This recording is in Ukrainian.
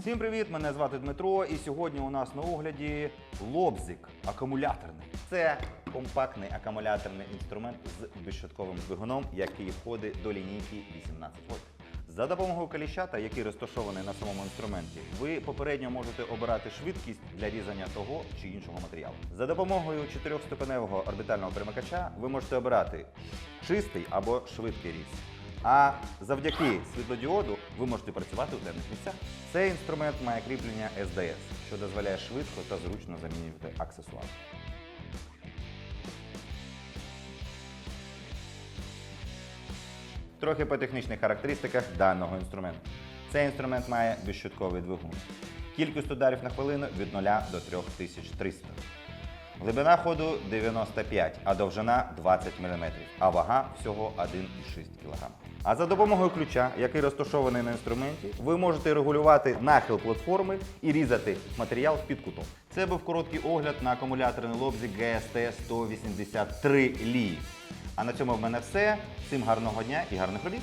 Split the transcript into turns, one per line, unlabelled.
Всім привіт! Мене звати Дмитро, і сьогодні у нас на огляді лобзик акумуляторний. Це компактний акумуляторний інструмент з безщотковим двигуном, який входить до лінійки 18 вольт. За допомогою каліщата, який розташований на самому інструменті, ви попередньо можете обирати швидкість для різання того чи іншого матеріалу. За допомогою чотирьохступеневого орбітального перемикача ви можете обирати чистий або швидкий різ. А завдяки світлодіоду ви можете працювати у темних місцях. Цей інструмент має кріплення SDS, що дозволяє швидко та зручно замінювати аксесуари. Трохи по технічних характеристиках даного інструменту. Цей інструмент має безщотковий двигун. Кількість ударів на хвилину від 0 до 3300. Глибина ходу 95, а довжина 20 мм, а вага всього 1,6 кг. А за допомогою ключа, який розташований на інструменті, ви можете регулювати нахил платформи і різати матеріал під кутом. Це був короткий огляд на акумуляторний лобзик GST 183 Li. А на цьому в мене все. Всім гарного дня і гарних робіт!